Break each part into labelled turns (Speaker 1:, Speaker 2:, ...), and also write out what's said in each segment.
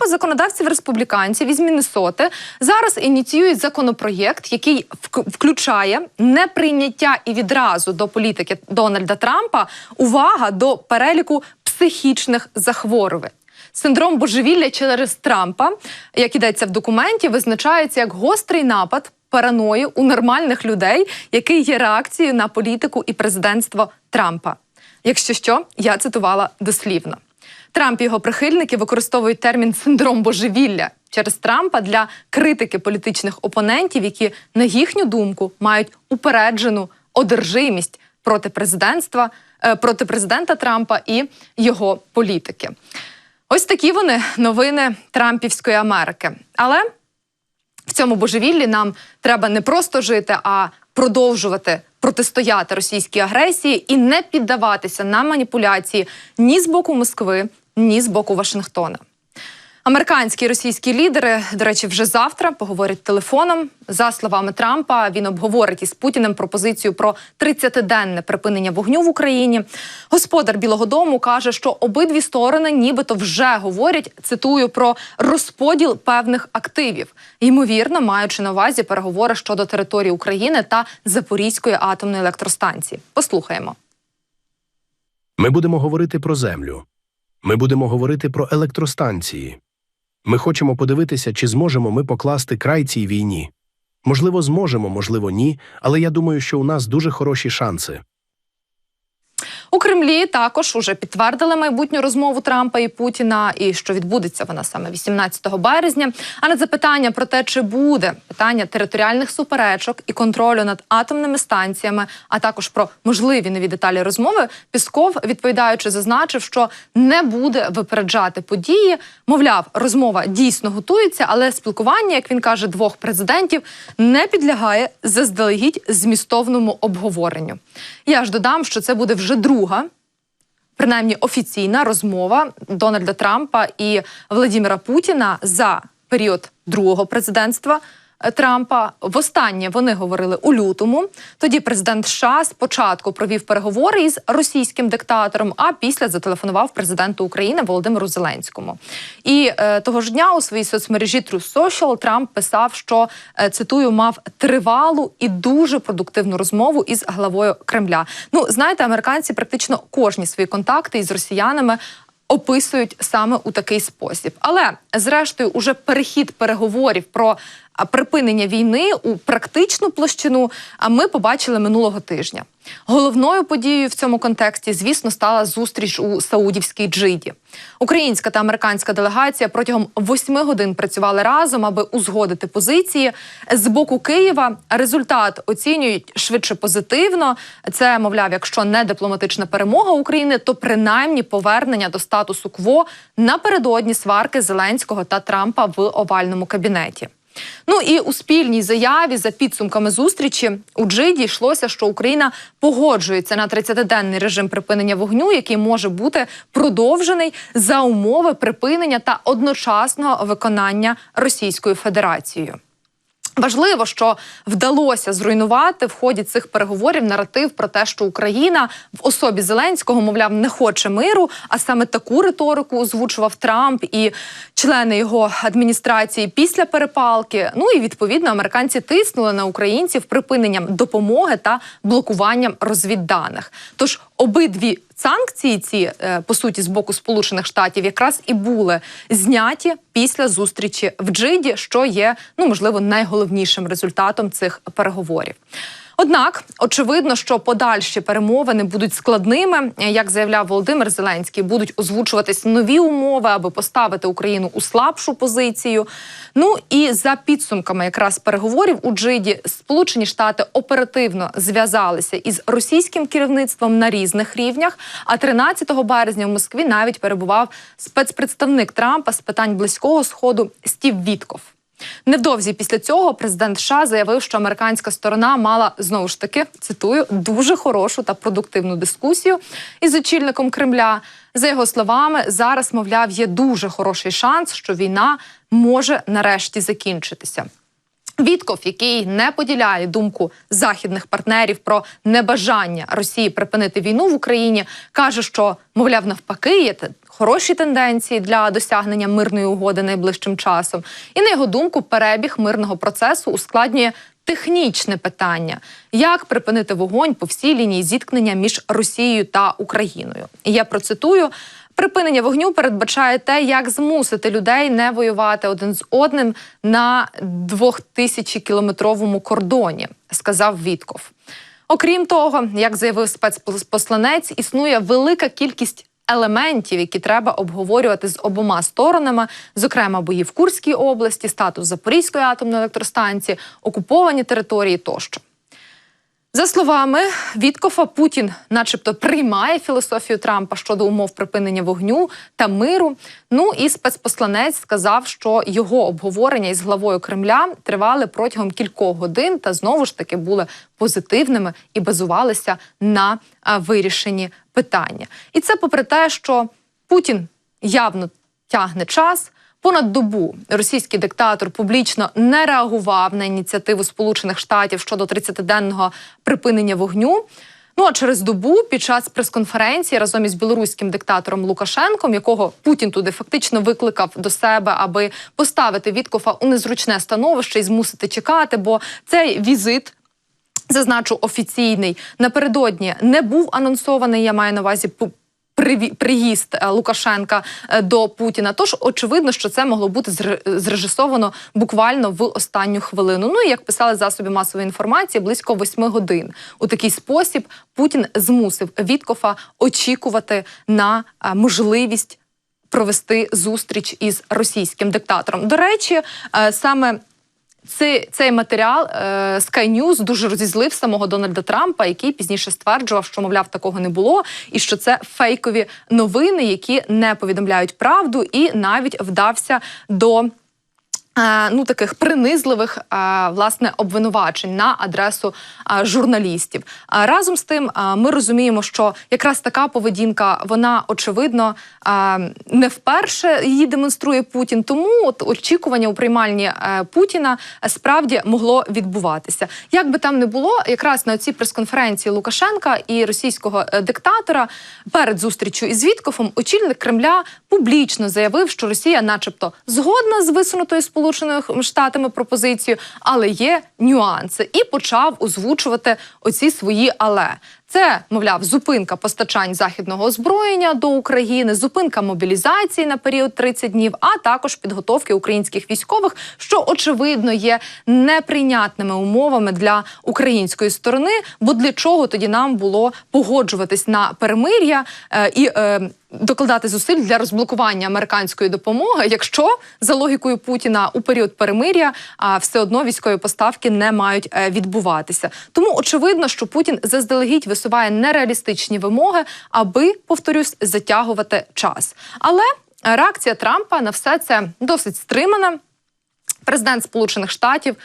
Speaker 1: група законодавців республіканців із Міннесоти зараз ініціюють законопроєкт, який вк- включає неприйняття і відразу до політики Дональда Трампа увага до переліку психічних захворювань. Синдром божевілля через Трампа, як ідеться в документі, визначається як гострий напад параної у нормальних людей, який є реакцією на політику і президентство Трампа. Якщо що, я цитувала дослівно. Трамп і його прихильники використовують термін синдром божевілля через Трампа для критики політичних опонентів, які, на їхню думку, мають упереджену одержимість проти президентства, е, проти президента Трампа і його політики. Ось такі вони новини Трампівської Америки. Але в цьому божевіллі нам треба не просто жити, а продовжувати протистояти російській агресії і не піддаватися на маніпуляції ні з боку Москви, ні з боку Вашингтона. Американські і російські лідери, до речі, вже завтра поговорять телефоном. За словами Трампа, він обговорить із Путіним пропозицію про 30-денне припинення вогню в Україні. Господар Білого Дому каже, що обидві сторони, нібито вже говорять, цитую про розподіл певних активів, ймовірно, маючи на увазі переговори щодо території України та Запорізької атомної електростанції. Послухаємо.
Speaker 2: Ми будемо говорити про землю. Ми будемо говорити про електростанції. Ми хочемо подивитися, чи зможемо ми покласти край цій війні. Можливо, зможемо, можливо, ні, але я думаю, що у нас дуже хороші шанси.
Speaker 1: У Кремлі також уже підтвердили майбутню розмову Трампа і Путіна, і що відбудеться вона саме 18 березня. А на запитання про те, чи буде питання територіальних суперечок і контролю над атомними станціями, а також про можливі нові деталі розмови, Пісков, відповідаючи, зазначив, що не буде випереджати події. Мовляв, розмова дійсно готується, але спілкування, як він каже, двох президентів не підлягає заздалегідь змістовному обговоренню. Я ж додам, що це буде вже друга принаймні офіційна розмова Дональда Трампа і Владимира Путіна за період другого президентства. Трампа востаннє вони говорили у лютому. Тоді президент США спочатку провів переговори із російським диктатором, а після зателефонував президенту України Володимиру Зеленському. І е, того ж дня у своїй соцмережі True Social Трамп писав, що е, цитую, мав тривалу і дуже продуктивну розмову із главою Кремля. Ну знаєте, американці практично кожні свої контакти із росіянами. Описують саме у такий спосіб, але зрештою, уже перехід переговорів про припинення війни у практичну площину. А ми побачили минулого тижня. Головною подією в цьому контексті, звісно, стала зустріч у Саудівській Джиді. Українська та американська делегація протягом восьми годин працювали разом, аби узгодити позиції з боку Києва. Результат оцінюють швидше позитивно. Це мовляв, якщо не дипломатична перемога України, то принаймні повернення до статусу кво напередодні сварки Зеленського та Трампа в овальному кабінеті. Ну і у спільній заяві за підсумками зустрічі у Джиді йшлося, що Україна погоджується на 30-денний режим припинення вогню, який може бути продовжений за умови припинення та одночасного виконання Російською Федерацією. Важливо, що вдалося зруйнувати в ході цих переговорів наратив про те, що Україна в особі Зеленського, мовляв, не хоче миру. А саме таку риторику озвучував Трамп і члени його адміністрації після перепалки. Ну і відповідно американці тиснули на українців припиненням допомоги та блокуванням розвідданих. Тож обидві санкції, ці е, по суті з боку Сполучених Штатів, якраз і були зняті після зустрічі в Джиді, що є ну можливо найголовнішим результатом цих переговорів. Однак очевидно, що подальші перемовини будуть складними. Як заявляв Володимир Зеленський, будуть озвучуватись нові умови, аби поставити Україну у слабшу позицію. Ну і за підсумками якраз переговорів у Джиді Сполучені Штати оперативно зв'язалися із російським керівництвом на різних рівнях. А 13 березня в Москві навіть перебував спецпредставник Трампа з питань близького сходу Стів Вітков. Невдовзі після цього президент США заявив, що американська сторона мала знову ж таки цитую дуже хорошу та продуктивну дискусію із очільником Кремля. За його словами, зараз, мовляв, є дуже хороший шанс, що війна може нарешті закінчитися. Вітков, який не поділяє думку західних партнерів про небажання Росії припинити війну в Україні, каже, що мовляв, навпаки, є хороші тенденції для досягнення мирної угоди найближчим часом. І на його думку, перебіг мирного процесу ускладнює технічне питання: як припинити вогонь по всій лінії зіткнення між Росією та Україною. Я процитую. Припинення вогню передбачає те, як змусити людей не воювати один з одним на 2000-кілометровому кордоні, сказав Вітков. Окрім того, як заявив спецпосланець, існує велика кількість елементів, які треба обговорювати з обома сторонами, зокрема бої в Курській області, статус Запорізької атомної електростанції, окуповані території тощо. За словами Віткофа, Путін, начебто, приймає філософію Трампа щодо умов припинення вогню та миру. Ну і спецпосланець сказав, що його обговорення із главою Кремля тривали протягом кількох годин та знову ж таки були позитивними і базувалися на вирішенні питання. І це попри те, що Путін явно тягне час. Понад добу російський диктатор публічно не реагував на ініціативу Сполучених Штатів щодо 30-денного припинення вогню. Ну а через добу під час прес-конференції разом із білоруським диктатором Лукашенком, якого Путін туди фактично викликав до себе, аби поставити Віткофа у незручне становище і змусити чекати, бо цей візит. Зазначу офіційний напередодні не був анонсований. Я маю на увазі приїзд е, Лукашенка е, до Путіна. Тож очевидно, що це могло бути зрежисовано буквально в останню хвилину. Ну і як писали засоби масової інформації, близько восьми годин. У такий спосіб Путін змусив Віткофа очікувати на е, можливість. Провести зустріч із російським диктатором. До речі, саме цей, цей матеріал е, Sky News дуже розізлив самого Дональда Трампа, який пізніше стверджував, що мовляв такого не було, і що це фейкові новини, які не повідомляють правду, і навіть вдався до. Ну, таких принизливих власне обвинувачень на адресу журналістів. Разом з тим, ми розуміємо, що якраз така поведінка вона очевидно не вперше її демонструє Путін. Тому от очікування у приймальні е, Путіна е, справді могло відбуватися. Як би там не було, якраз на цій прес-конференції Лукашенка і російського е, диктатора перед зустрічю із Віткофом очільник Кремля публічно заявив, що Росія, начебто, згодна з висунутою Сполученими Штатами пропозицію, але є нюанси, і почав озвучувати оці свої але. Це, мовляв, зупинка постачань західного озброєння до України, зупинка мобілізації на період 30 днів, а також підготовки українських військових, що очевидно є неприйнятними умовами для української сторони. Бо для чого тоді нам було погоджуватись на перемир'я е, і е, докладати зусиль для розблокування американської допомоги, якщо за логікою Путіна у період перемир'я а, все одно військові поставки не мають е, відбуватися. Тому очевидно, що Путін заздалегідь висуває нереалістичні вимоги, аби повторюсь затягувати час. Але реакція Трампа на все це досить стримана. Президент Сполучених Штатів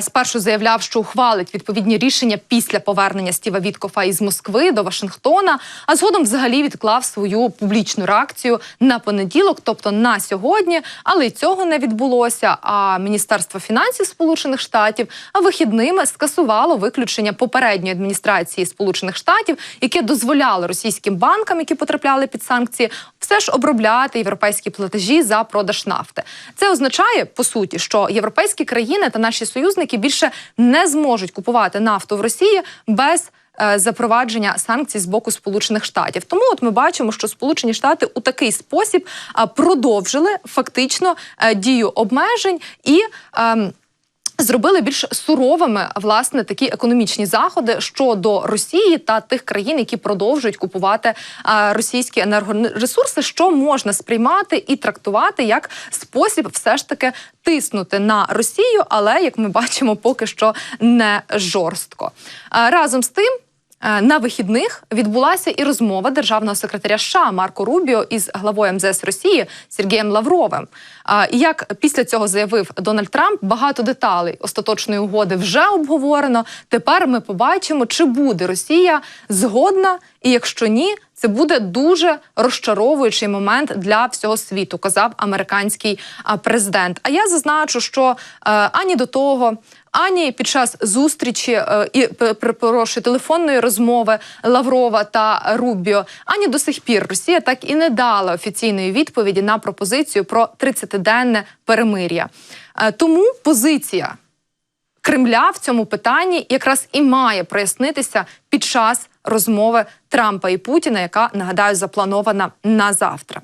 Speaker 1: спершу заявляв, що ухвалить відповідні рішення після повернення Стіва Віткофа із Москви до Вашингтона, а згодом взагалі відклав свою публічну реакцію на понеділок, тобто на сьогодні. Але й цього не відбулося. А Міністерство фінансів Сполучених Штатів вихідними скасувало виключення попередньої адміністрації Сполучених Штатів, яке дозволяло російським банкам, які потрапляли під санкції, все ж обробляти європейські платежі за продаж нафти. Це означає по суті, що європейські країни та наші союзники більше не зможуть купувати нафту в Росії без. е, Запровадження санкцій з боку Сполучених Штатів, тому от ми бачимо, що Сполучені Штати у такий спосіб продовжили фактично е, дію обмежень і. ем, Зробили більш суровими власне такі економічні заходи щодо Росії та тих країн, які продовжують купувати російські енергоресурси, що можна сприймати і трактувати як спосіб, все ж таки тиснути на Росію, але як ми бачимо, поки що не жорстко. Разом з тим. Е, На вихідних відбулася і розмова державного секретаря США Марко Рубіо із главою МЗС Росії Сергієм Лавровим. І як після цього заявив Дональд Трамп, багато деталей остаточної угоди вже обговорено. Тепер ми побачимо, чи буде Росія згодна, і якщо ні, це буде дуже розчаровуючий момент для всього світу, казав американський президент. А я зазначу, що е, ані до того. Ані під час зустрічі е, і перепрошую, телефонної розмови Лаврова та Рубіо, ані до сих пір Росія так і не дала офіційної відповіді на пропозицію про 30-денне перемир'я. Е, Тому позиція Кремля в цьому питанні якраз і має прояснитися під час розмови Трампа і Путіна, яка нагадаю запланована на завтра.